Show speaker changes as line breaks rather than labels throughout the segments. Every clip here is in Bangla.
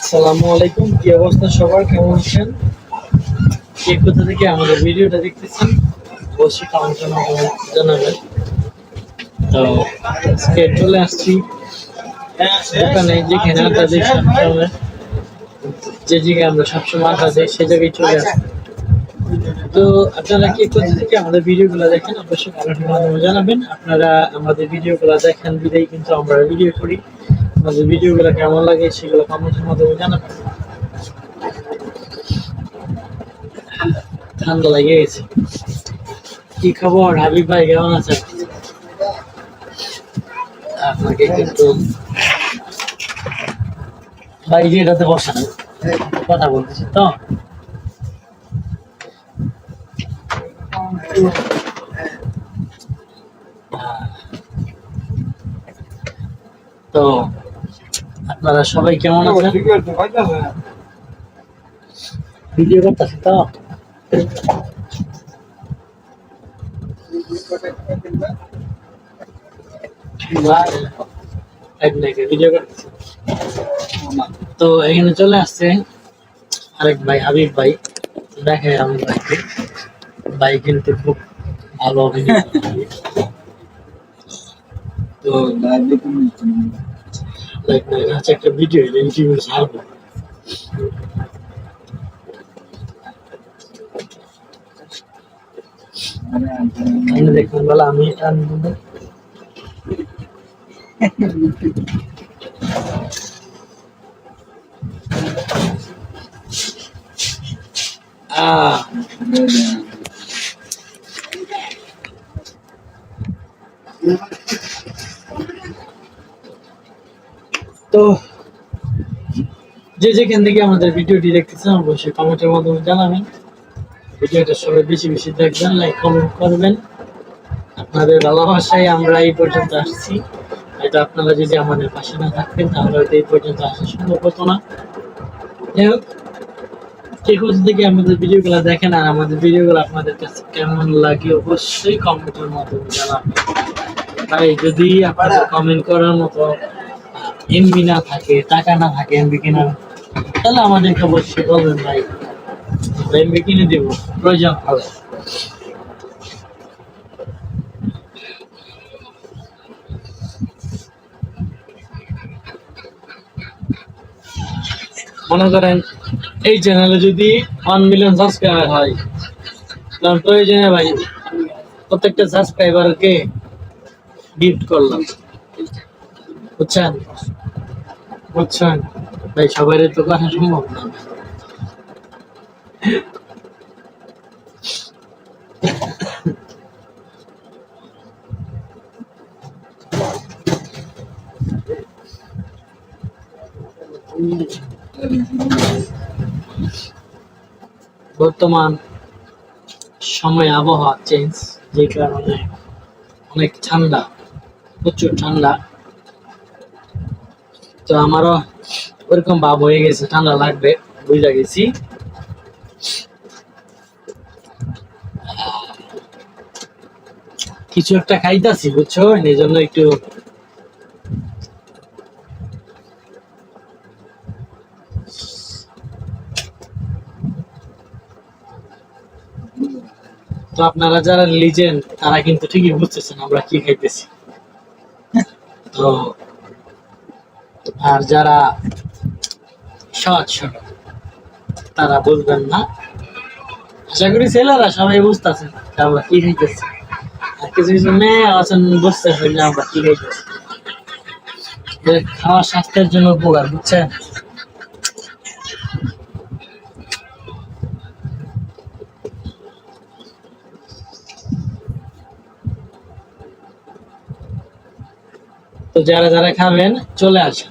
আসসালামু আলাইকুম। কি অবস্থা সবার? কেমন আছেন? কে কোথা থেকে আমাদের ভিডিওটা দেখতেছেন? অবশ্যই কমেন্টের জানাবেন। তো আজকে চলে আসছি দোকানে যেখানে আড্ডা দিই সবসময় যে জায়গায় আমরা সবসময় আড্ডা দিই, সে জায়গায় চলে আসছি। তো আপনারা কে কোথা থেকে আমাদের ভিডিওগুলো দেখেন, অবশ্যই কমেন্টের মাধ্যমে জানাবেন। আপনারা আমাদের ভিডিওগুলো দেখেন, বিদায় কিন্তু আমরা ভিডিও করি। আমাদের ভিডিওগুলো কেমন লাগে সেগুলো কমেন্টের মাধ্যমে জানাবেন। ঠান্ডা লেগে গেছে। কি খবর? হাবিব ভাই কেমন আছেন? আপনাকে একটু ভাই যে এটাতে বসেন, কথা বলতেছি তো। তো আপনারা সবাই কেমন আছেন? ভিডিও করতেছি তো। তো এখানে চলে আসছে আরেক ভাই, হাবিব ভাই। দেখে আমি ভাইকে। ভাই কিন্তু খুব ভালো অভিনয় তো লাইক হচ্ছে একটা ভিডিও ইউটিউবে ছাড়বো আপনি দেখবেন বলে আমি আনব না। আহ তো যে যেখান থেকে আমাদের ভিডিওটি দেখতেছেন, অবশ্যই কমেন্টের মাধ্যমে জানাবেন। ভিডিওটা সবাই বেশি বেশি দেখবেন লাইক কমেন্ট করবেন। আপনাদের ভালোবাসায় আমরা এই পর্যন্ত আসছি। হয়তো আপনারা যদি আমাদের পাশে না থাকতেন, তাহলে হয়তো এই পর্যন্ত আসা সম্ভব হতো না। যাই হোক থেকে আমাদের ভিডিওগুলো দেখেন আর আমাদের ভিডিওগুলো আপনাদের কাছে কেমন লাগে, অবশ্যই কমেন্টের মাধ্যমে জানাবেন। তাই যদি আপনাদের কমেন্ট করার মতো এমবি না থাকে, টাকা না থাকে এমবি কেনার, তাহলে আমাদেরকে অবশ্যই বলবেন, ভাই এমবি কিনে দেব, প্রয়োজন হবে। মনে করেন, এই চ্যানেলে যদি ওয়ান মিলিয়ন সাবস্ক্রাইবার হয় প্রয়োজনে ভাই, প্রত্যেকটা সাবস্ক্রাইবারকে গিফট করলাম। বুঝছেন? বুঝছেন? ভাই সবাই তো করা সম্ভব না বর্তমান সময় আবহাওয়া চেঞ্জ যে কারণে অনেক ঠান্ডা, প্রচুর ঠান্ডা। তো আমারও ওরকম ভাব হয়ে গেছে, ঠান্ডা লাগবে, বুঝা গেছি। কিছু একটা খাইতাছি, বুঝছ? এই জন্য একটু তো আপনারা যারা লিজেন তারা কিন্তু ঠিকই বুঝতেছেন আমরা কি খাইতেছি। তো আর যারা সহজ সরল, তারা বুঝবেন না। আশা করি ছেলেরা সবাই বুঝতেছেন যে আমরা কি খাইতেছি। আর কিছু কিছু মেয়ে আছেন বুঝতেছেন যে আমরা কি খাইতেছি। খাওয়া স্বাস্থ্যের জন্য উপকার, বুঝছেন? যারা যারা খাবেন, চলে আসেন।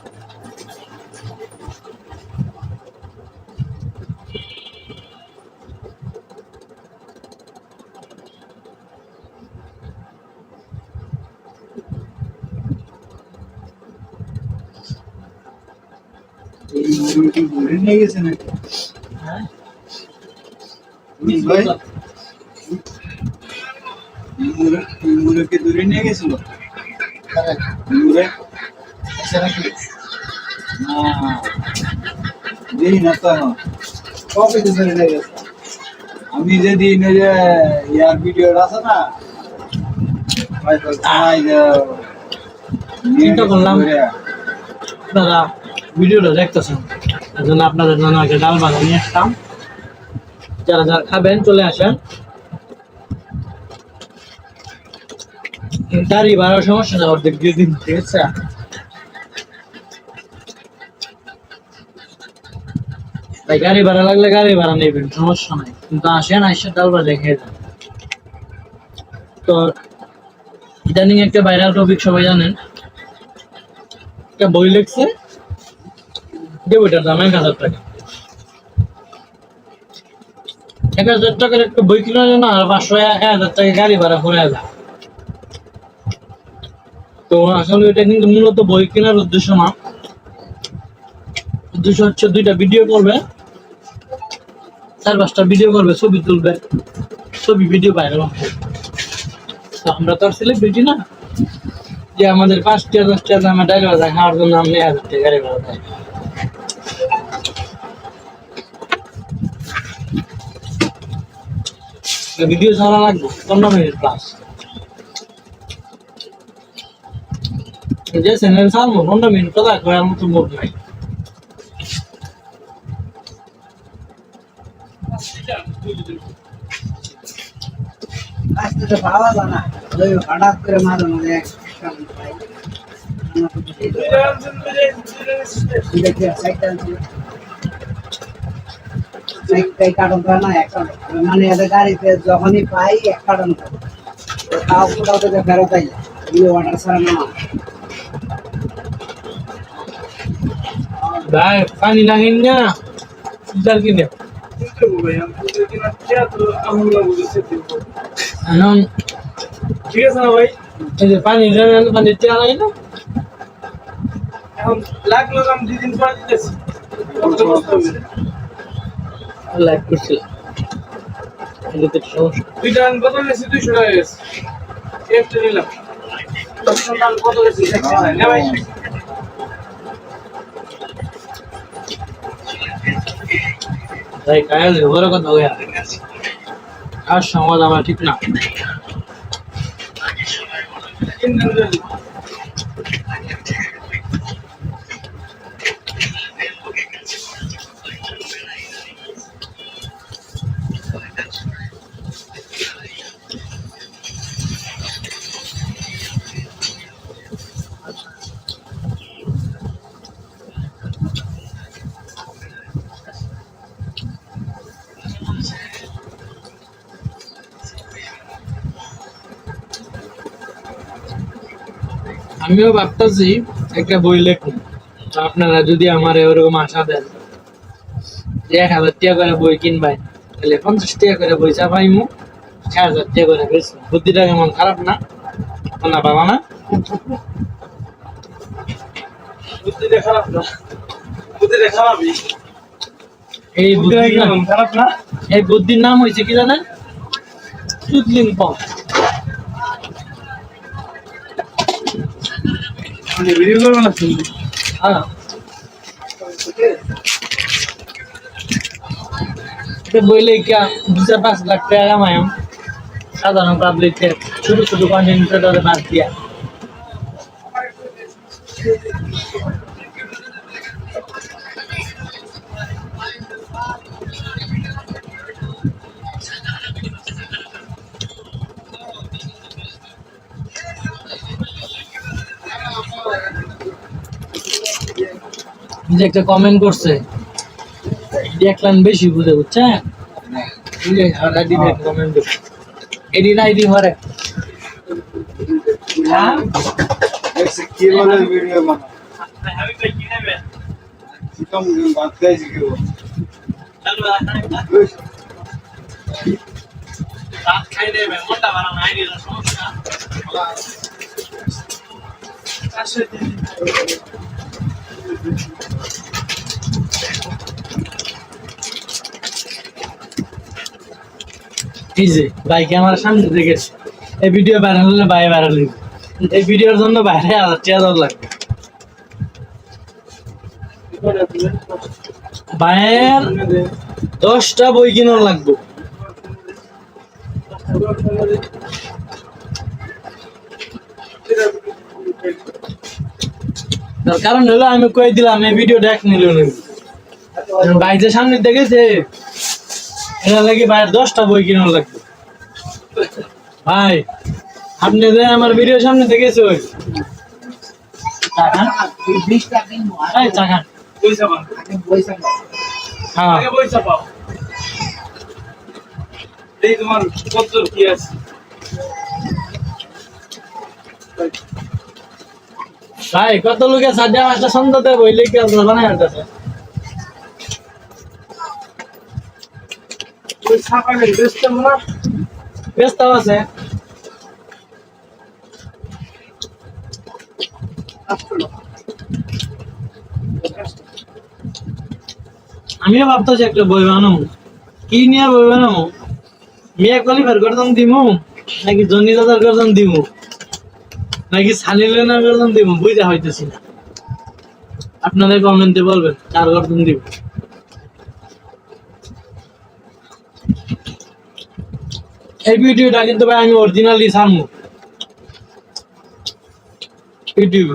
ঘুরে নিয়ে গেছে নাকি
হ্যাঁ
ভাই মুরগকে দূরে নিয়ে গেছিল
আচ্ছা নাকি
না তো।
কবে ধরে নিয়ে গেছে
আমি যেদিন ওই যে ইয়ার ভিডিওটা আছে না
চিন্তা করলাম।
ঘুরে।
ভিডিওটা দেখতেছেন এই জন্য আপনাদের জন্য আগে ডাল ভাজা নিয়ে আসতাম যারা যারা খাবেন, চলে আসেন। গাড়ি ভাড়ার সমস্যা না, অর্ধেক দিয়ে দিন, ঠিক আছে? তাই গাড়ি ভাড়া লাগলে গাড়ি ভাড়া নেবেন, সমস্যা নাই। কিন্তু আসেন আসে ডাল ভাজা খেয়ে যান। তো, ইদানিং একটা ভাইরাল টপিক সবাই জানেন। একটা বই লিখছে যে বইটার দাম এক হাজার টাকা। এক হাজার টাকার একটা বই জন্য আর পাঁচশো এক হাজার টাকা গাড়ি ভাড়া করে তো আসলে এটা কিন্তু মূলত বই কেনার উদ্দেশ্য না। উদ্দেশ্য হচ্ছে দুইটা ভিডিও করবে। চার পাঁচটা ভিডিও করবে, ছবি তুলবে। ছবি ভিডিও হবে। তো আমরা তো আর সেলিব্রিটি না। যে আমাদের পাঁচটা দশটা দামে ডাইল ভাজা খাওয়ার জন্য আপনি এক হাজার টাকা গাড়ি ভাড়া ভিডিও ছাড়া লাগবে। পনেরো মিনিট প্লাস যে চ্যানেল ছাড়বো পনেরো মিনিট কথা করার মতো মুখ নাই।
আজকে তো পাওয়া যায় না। ওই হঠাৎ করে মাঝে মাঝে এক কামড় পাই। দেখি, সাইডটা আনছি। সাইডটাই কার্টন করে না, এক। মানে এদের গাড়িতে যখনই পাই এক কার্টন করে। তাও কোথাও থেকে ফেরত আই এই অর্ডার ছাড়া না
ভাই পানি ডাঙেন না ফিল্টার কিনে
ঠিক আছে না ভাই
এই যে পানি পানি টেয়া লাগে না
এখন লাগল আমি দুই পর দিতেছি
লাইক করছিলাম একটু সমস্যা
দুইটা কত নিয়েছি দুইশো টাকা গেছে। একটা নিলাম। কত গেছে না ভাই
তাই কায়াল ওর কথা আর সমাজ আমার ঠিক না আমিও ভাবতেছি একটা বই লেখুন আপনারা যদি আমার ওরকম আশা দেন এক হাজার টাকা করে বই কিনবাই তাহলে পঞ্চাশ টাকা করে বই চাপাইমু এক হাজার টাকা করে বেশি বুদ্ধিটা কেমন? খারাপ না? না বাবা না?
বুদ্ধিটা খারাপ না? বুদ্ধিটা খারাপই।
এই বুদ্ধির নাম-
খারাপ না?
এই বুদ্ধির নাম হয়েছে কি জানেন? সুদলিং পং
ভিডিও করব না
হ্যাঁ। বইলে কি দু পাঁচ লাখ টাকা কামায়াম সাধারণ পাবলিকের ছোট ছোট কন্টেন্ট ক্রিয়েটরে বাদ দিয়া। যে একটা কমেন্ট করছে দেখলাম বেশি বুঝে বুঝছেন হরে
হ্যাঁ? ভাত
খাই দেবে মোটা বানানো আইডি সমস্যা। যে বাইকে আমার সামনে দেখেছে এই ভিডিও ভাইরাল হলে বাইরে ভাইরাল এই ভিডিওর জন্য বাইরে হাজার টাকা দেওয়া লাগবে বাইরের দশটা বই কিনার লাগবে। কারণ হলো আমি কই দিলাম, এই ভিডিও দেখ নিল বাইরে সামনে দেখেছে এটা লাগে বাইরের দশটা বই লাগবে। ভাই, আপনি আমার ভিডিও সামনে। হ্যাঁ।
কত আছে?
ভাই, কত লোকে সাজা মাসটা সন্ধ্যাতে কি আপনার বানায় আনতেছে আমিও ভাবতেছি একটা বই বানাবো কি নিয়ে বই বানাবো মেয়ে কোয়ালিফার করতাম দিমু, নাকি জনি দাদার করতাম দিমু? নাকি সানি লেনার করতাম দিমু? বুঝতে হইতেছি না। আপনারা কমেন্টে বলবেন, কার করতাম দিব? এই ভিডিওটা কিন্তু ভাই আমি অরিজিনালি সারমু ইউটিউব।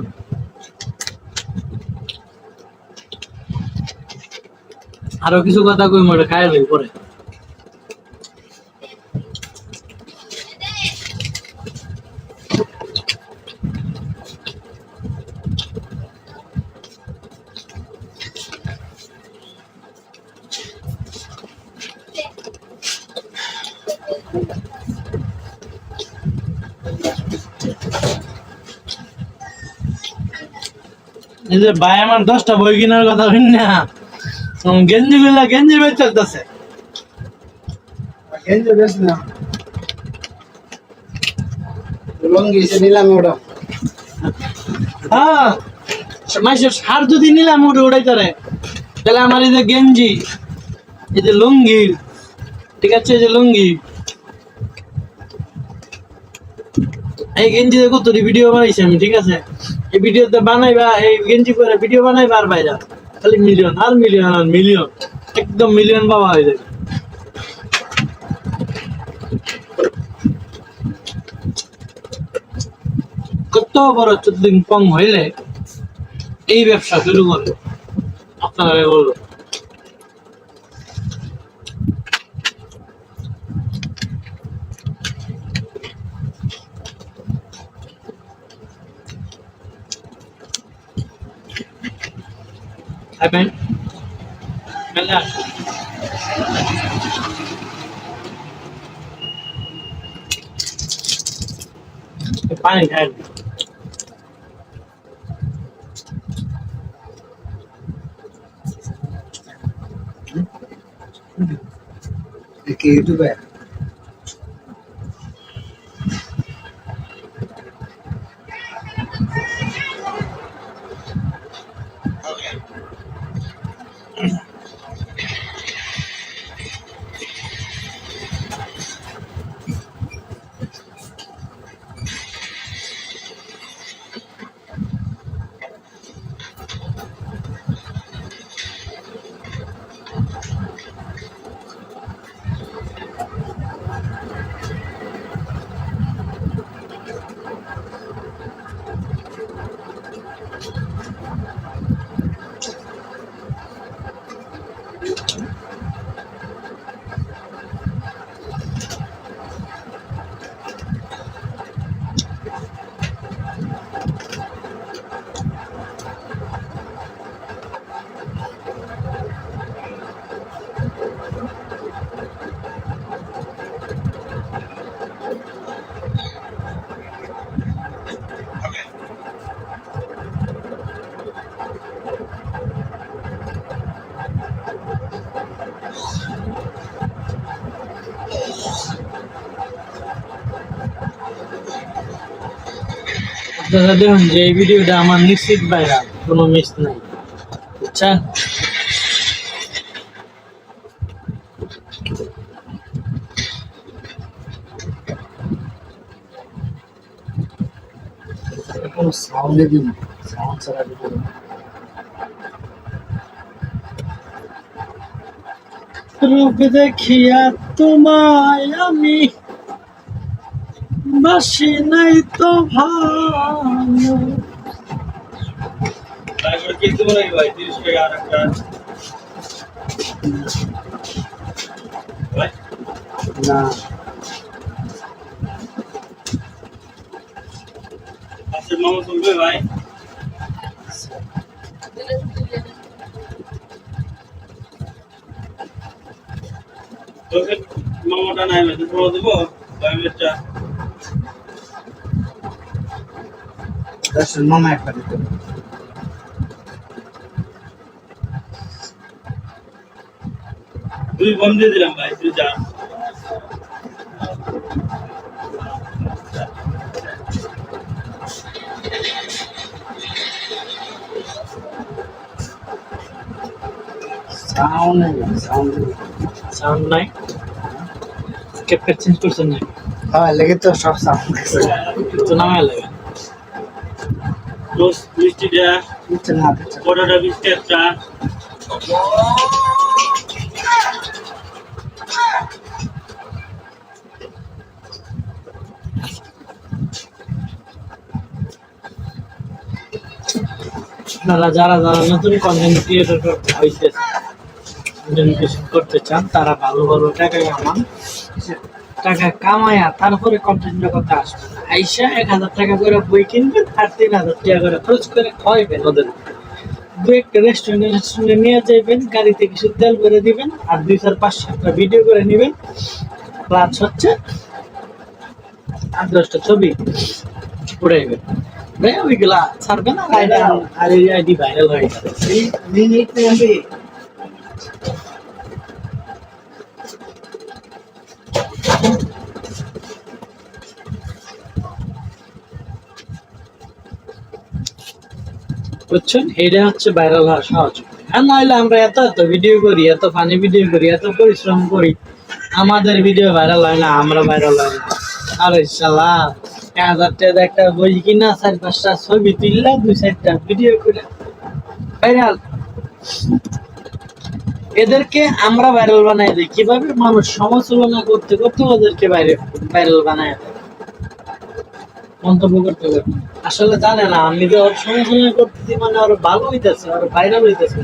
আরও কিছু কথা কই মরে খায় লই পরে। যে ভাই আমার দশটা বই কেনার কথা হইন না। গেঞ্জি গুলা গেঞ্জি বেচ চলতেছে।
গেঞ্জি বেশ না লঙ্গি এসে নিলাম ওটা।
হ্যাঁ মাসের সার যদি নিলাম উঠে উড়াই তারে তাহলে আমার এই যে গেঞ্জি এই যে লুঙ্গি ঠিক আছে এই যে লুঙ্গি। এই গেঞ্জি দেখো তোর ভিডিও বানাইছি আমি ঠিক আছে? এই ভিডিওতে বানাইবা, এই গেঞ্জি পরে ভিডিও বানাইবা আর বাইরা। খালি মিলিয়ন আর মিলিয়ন আর মিলিয়ন একদম মিলিয়ন বাবা হয়ে যাবে। কত বড় চোদ্দিন পং হইলে এই ব্যবসা শুরু করে আপনারা বলব খাবেন মেলা পানি খায়
কি ইউটিউবে
আপনারা দেখুন যে এই ভিডিওটা আমার নিশ্চিত ভাইরাল কোনো মিস নাই। বুঝছেন কোনো সাউন্ডে দিন সাউন্ড ছাড়া ভিডিও রূপ দেখিয়া তোমায় আমি বাসি নাই তো ভালো। না।
আজকে মামা চলবে ভাই তোকে মামাটা নাই মেসে তোমার দেবো ভাই মেসটা
দর্শন মামা একটা দিতে
দুই বম দিয়ে দিলাম ভাই তুই যা।
সাউন্ড সাউন্ড
সাউন্ড নাই। ক্যাপচার চেঞ্জ করছেন না
হ্যাঁ লেগে তো সব সাউন্ড
তো নামায় লাগে।
দোষ মিষ্টি দেয়া
আপনারা যারা যারা নতুন কন্টেন্ট ক্রিয়েটর করতে হইতে কন্টেন্ট করতে চান তারা ভালো ভালো টাকা কামান টাকা কামায়া তারপরে কন্টেন্ট জগতে আসবেন। আইসা এক হাজার টাকা করে বই কিনবেন আর তিন হাজার টাকা করে খরচ করে খাওয়াইবেন ওদের। দু একটা রেস্টুরেন্টে রেস্টুরেন্টে নিয়ে যাইবেন গাড়িতে কিছু তেল করে দিবেন আর দুই চার পাঁচ সাতটা ভিডিও করে নেবেন। প্লাস হচ্ছে আট দশটা ছবি উড়াইবেন। ওইগুলা ছাড়বেন আর আইডি আর এই আইডি ভাইরাল হয়ে যাবে বুঝছেন? এটা হচ্ছে ভাইরাল হওয়ার সহজ আর নাহলে আমরা এত এত ভিডিও করি, এত ফানি ভিডিও করি, এত পরিশ্রম করি, আমাদের ভিডিও ভাইরাল হয় না, আমরা ভাইরাল হয় না। আরে শালা এক হাজার টাকা একটা বই কিনা, চার পাঁচটা ছবি তুললা, দুই চারটা ভিডিও করে ভাইরাল এদেরকে আমরা ভাইরাল বানাই দিই। কীভাবে? মানুষ সমালোচনা করতে করতে ওদেরকে বাইরে ভাইরাল বানায় দেয়। মন্তব্য করতে করতে আসলে জানে না, আমি যে ওর করতেছি মানে আরও ভালো হইতেছে আরও ভাইরাল হইতেছে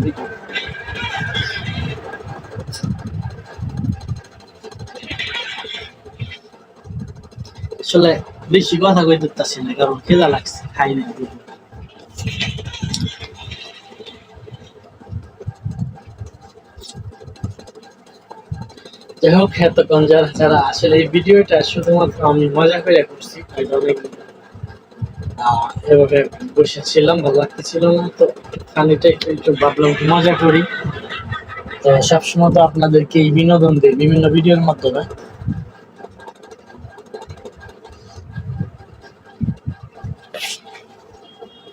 আসলে বেশি কথা কইতে পারছি না, কারণ খেলা লাগছে, খাই না যাই হোক, এতক্ষণ যারা যারা আসলে এই ভিডিওটা শুধুমাত্র আমি মজা করে করছি অনেক এভাবে বসেছিলাম ভালো লাগতেছিল না। তো খানিটা একটু একটু ভাবলাম মজা করি। তো সবসময় তো আপনাদেরকে এই বিনোদন দিই, বিভিন্ন ভিডিওর মাধ্যমে।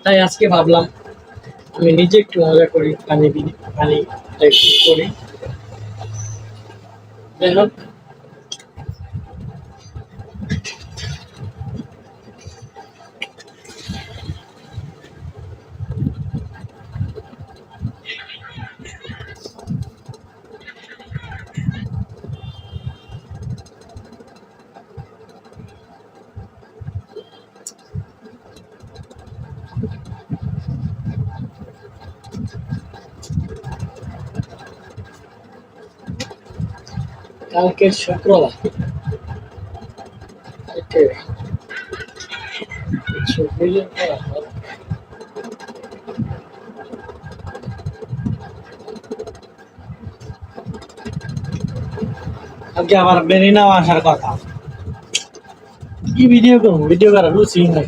তাই আজকে ভাবলাম, আমি নিজে একটু মজা করি পানি পানি করি। যাই হোক। কালকের শুক্রবার। করা হবে। কালকে আবার বেরিনাও আসার কথা। কি ভিডিও করব? ভিডিও করার রুচি নাই।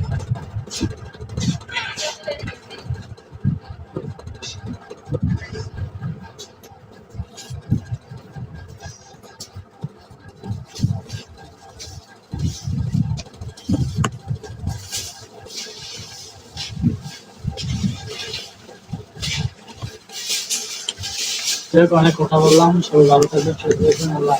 অনেক কথা বললাম সবাই ভালো থাকবেন সুস্থ থাকবেন আল্লাহ।